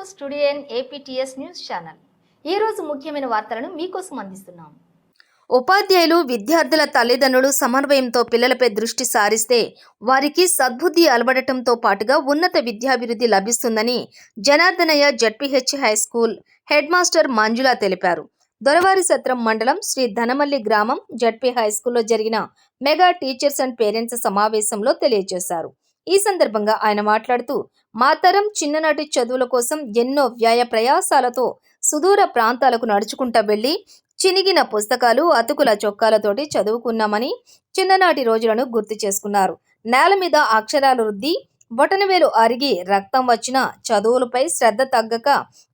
To studio N APTS news channel. ఈ రోజు ముఖ్యమైన వార్తలను మీకోసం అందిస్తున్నాం. ఉపాధ్యాయులు విద్యార్థుల తల్లిదండ్రులు సమన్వయంతో పిల్లలపై దృష్టి సారిస్తే వారికి సద్బుద్ధి అలవడటంతో పాటుగా ఉన్నత విద్యాభివృద్ధి లభిస్తుందని Janardanaiah ZPH high school head master Manjula తెలిపారు. దొరవారి సత్రం మండలం శ్రీ ధనమల్లి గ్రామం జడ్పీ హై స్కూల్లో జరిగిన మెగా టీచర్స్ అండ్ పేరెంట్స్ సమావేశంలో తెలియజేశారు. ఈ సందర్భంగా ఆయన మాట్లాడుతూ మా తరం చిన్ననాటి చదువుల కోసం ఎన్నో వ్యయ ప్రయాసాలతో సుదూర ప్రాంతాలకు నడుచుకుంటా వెళ్ళి చినిగిన పుస్తకాలు అతుకుల చొక్కాలతోటి చదువుకున్నామని చిన్ననాటి రోజులను గుర్తు చేసుకున్నారు. నేల మీద అక్షరాలు రుద్ది బొటనవేలు అరిగి రక్తం వచ్చిన చదువులపై శ్రద్ధ తగ్గక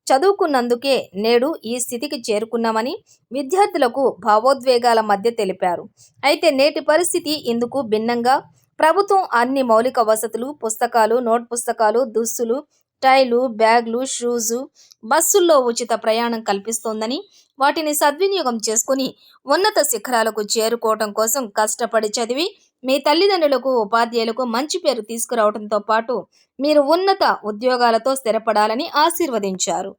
చదువుకున్నందుకే నేడు ఈ స్థితికి చేరుకున్నామని విద్యార్థులకు భావోద్వేగాల మధ్య తెలిపారు. అయితే నేటి పరిస్థితి ఇందుకు భిన్నంగా ప్రభుత్వం అన్ని మౌలిక వసతులు పుస్తకాలు నోట్ పుస్తకాలు దుస్తులు టైలు బ్యాగ్లు షూజు బస్సుల్లో ఉచిత ప్రయాణం కల్పిస్తోందని వాటిని సద్వినియోగం చేసుకుని ఉన్నత శిఖరాలకు చేరుకోవటం కోసం కష్టపడి చదివి మీ తల్లిదండ్రులకు ఉపాధ్యాయులకు మంచి పేరు తీసుకురావడంతో పాటు మీరు ఉన్నత ఉద్యోగాలతో స్థిరపడాలని ఆశీర్వదించారు.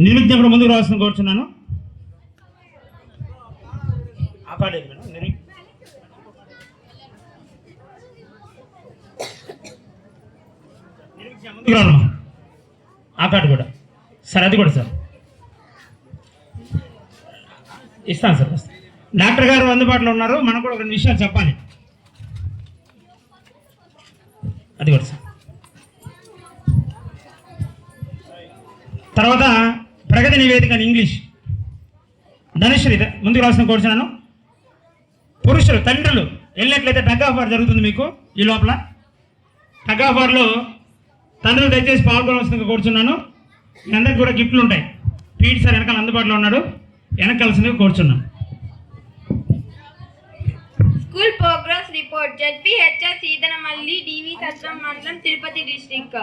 నిర్విజ్ఞ ముందుకు రావాల్సిన కోరుచున్నాను. ఆ పాట మేడం కూడా. సార్ అది కూడా సార్. ఇస్తాను సార్ డాక్టర్ గారు అందుబాటులో ఉన్నారు. మనకు కూడా రెండు విషయాలు చెప్పాలి. అది కూడా సార్. తర్వాత నివేదిక అని ఇంగ్లీష్. ధనుశ్రీ ముందుకు రాసిన కోరుచున్నాను పురుషులు తండ్రులు వెళ్ళినట్లయితే టగ్ ఆఫ్ వార్ జరుగుతుంది మీకు ఈ లోపల. టగ్ ఆఫ్ వార్లో తండ్రులు దయచేసి పాల్గొనవలసిందిగా కోరుచున్నాను. మీ అందరికి కూడా గిఫ్ట్లు ఉంటాయి. పీటీ సార్ వెనకాల అందుబాటులో ఉన్నాడు. వెనకాల్సిందిగా కోరుచున్నాను. School progress report ZPHS Seedanamalli DV Satram మండలం Tirupati district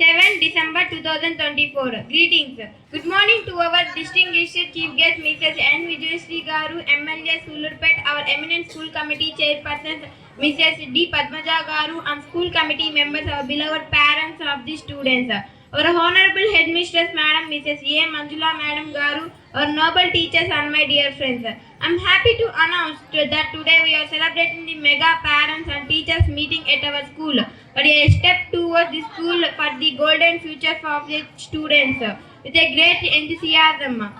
7 December 2024. Greetings. Good morning to our distinguished chief guest Mrs. N. Vijayasri Garu, MLA Sulurpet, our eminent school committee chairperson Mrs. D. Padmaja Garu and school committee members, our beloved parents of the students. our honorable headmistress Madam Mrs. A. Manjula Madam Garu, our noble teachers and my dear friends. I'm happy to announce that today we are celebrating the mega parents and teachers meeting at our school. But a step towards the school for the golden future of the students with a great enthusiasm.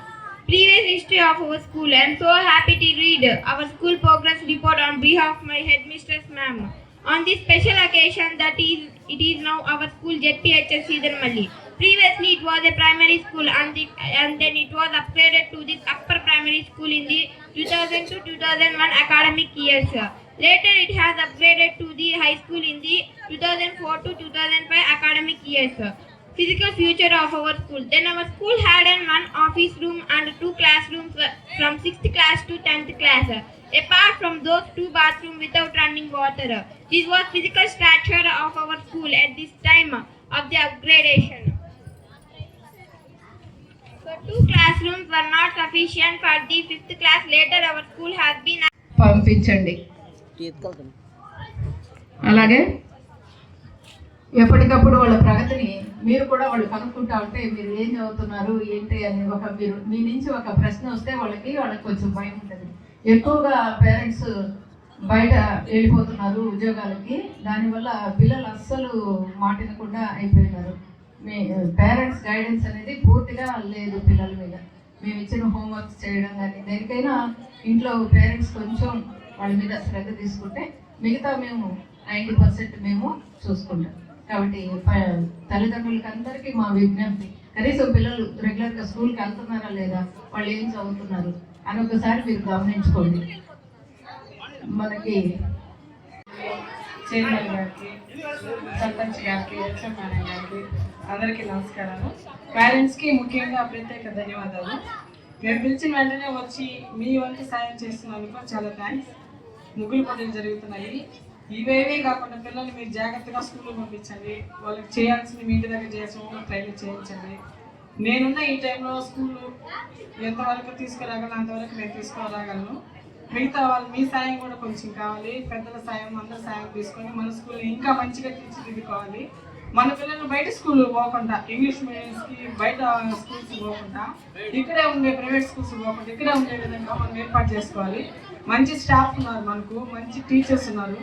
Previous history of our school. I am so happy to read our school progress report on behalf of my headmistress ma'am. On this special occasion that is it is now our school ZPHS Sidanmalli. Previously it was a primary school and, and then it was upgraded to this upper primary school in the 2000 to 2001 academic years. Later it has upgraded to the high school in the 2004-2005 academic years physical future of our school. Then our school had an one office room and two classrooms from 6th class to 10th class. Apart from those two bathrooms without running water. This was physical structure of our school at this time of the upgradation. Two classrooms were not sufficient for the 5th class. Later our school has been పంపించండి. అలాగే? ఎప్పటికప్పుడు వాళ్ళ ప్రగతిని మీరు కూడా వాళ్ళు కనుక్కుంటా ఉంటే మీరు ఏం చదువుతున్నారు ఏంటి అని ఒక మీరు మీ నుంచి ఒక ప్రశ్న వస్తే వాళ్ళకి వాళ్ళకి కొంచెం భయం ఉంటుంది. ఎక్కువగా పేరెంట్స్ బయట వెళ్ళిపోతున్నారు ఉద్యోగాలకి దానివల్ల పిల్లలు అస్సలు మాటినకుండా అయిపోయినారు. మీ పేరెంట్స్ గైడెన్స్ అనేది పూర్తిగా లేదు పిల్లల మీద. మేము ఇచ్చిన హోంవర్క్స్ చేయడం కానీ దేనికైనా ఇంట్లో పేరెంట్స్ కొంచెం వాళ్ళ మీద శ్రద్ధ తీసుకుంటే మిగతా మేము నైంటీ పర్సెంట్ మేము చూసుకుంటాం. కాబట్టి తల్లిదండ్రులకి అందరికీ మా విజ్ఞప్తి కనీసం పిల్లలు రెగ్యులర్గా స్కూల్కి వెళ్తున్నారా లేదా? వాళ్ళు ఏం చదువుతున్నారు? అని ఒకసారి మీరు గమనించుకోండి. మనకి చైర్మన్ గారికి సర్పంచ్ గారికి గారికి అందరికీ నమస్కారాలు. పేరెంట్స్కి ముఖ్యంగా ప్రత్యేక ధన్యవాదాలు. మీరు పిలిచిన వెంటనే వచ్చి మీ వంతు సాయం చేస్తున్నందుకు చాలా థ్యాంక్స్ ముగ్గులు పనులు జరుగుతున్నాయి. ఇవేవి కాకుండా పిల్లల్ని మీరు జాగ్రత్తగా స్కూల్లో పంపించండి. వాళ్ళకి చేయాల్సింది మీ ఇంటి దగ్గర చేసి ట్రైనింగ్ చేయించండి. నేనున్న ఈ టైంలో స్కూల్ ఎంతవరకు తీసుకురాగలను అంతవరకు నేను తీసుకురాగలను మిగతా వాళ్ళు మీ సాయం కూడా కొంచెం కావాలి పెద్దల సాయం అందరి సాయం తీసుకొని మన స్కూల్ని ఇంకా మంచిగా తీర్చిదిద్దుకోవాలి. మన పిల్లలు బయట స్కూల్ పోకుండా ఇంగ్లీష్ మీడియంస్కి బయట స్కూల్స్ పోకుండా ఇక్కడే ఉండే ప్రైవేట్ స్కూల్స్ పోకుండా ఇక్కడే ఉండే విధంగా మనం ఏర్పాటు చేసుకోవాలి. మంచి స్టాఫ్ ఉన్నారు మనకు మంచి టీచర్స్ ఉన్నారు.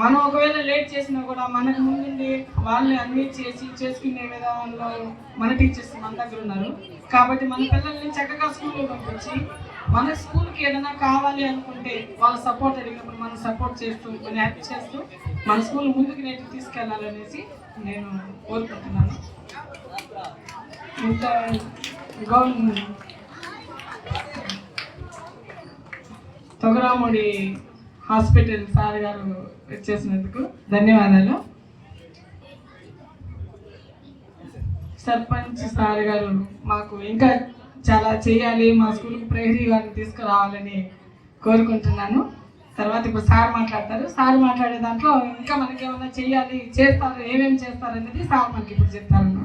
మనం ఒకవేళ లేట్ చేసినా కూడా మనకు ముందుండి వాళ్ళని అన్ని చేసి చేసుకునే విధానంలో మన టీచర్స్ మన దగ్గర ఉన్నారు. కాబట్టి మన పిల్లల్ని చక్కగా స్కూల్లో పంపించి మన స్కూల్కి ఏదైనా కావాలి అనుకుంటే వాళ్ళ సపోర్ట్ అడిగినప్పుడు మనం సపోర్ట్ చేస్తూ కొన్ని హెల్ప్ చేస్తూ మన స్కూల్ ముందుకు నేను తీసుకెళ్ళాలనేసి నేను కోరుకుంటున్నాను. ఇంకా గవర్నమెంట్ తొగరాముడి హాస్పిటల్ సార్ గారు వచ్చేసినందుకు ధన్యవాదాలు. సర్పంచ్ సార్ గారు మాకు ఇంకా చాలా చేయాలి మా స్కూల్కి ప్రహరీ గారిని తీసుకురావాలని కోరుకుంటున్నాను. తర్వాత ఇప్పుడు సార్ మాట్లాడతారు. సార్ మాట్లాడే దాంట్లో ఇంకా మనకి ఏమైనా చేయాలి చేస్తారు ఏమేమి చేస్తారు అనేది సార్ మనకి ఇప్పుడు చెప్తారు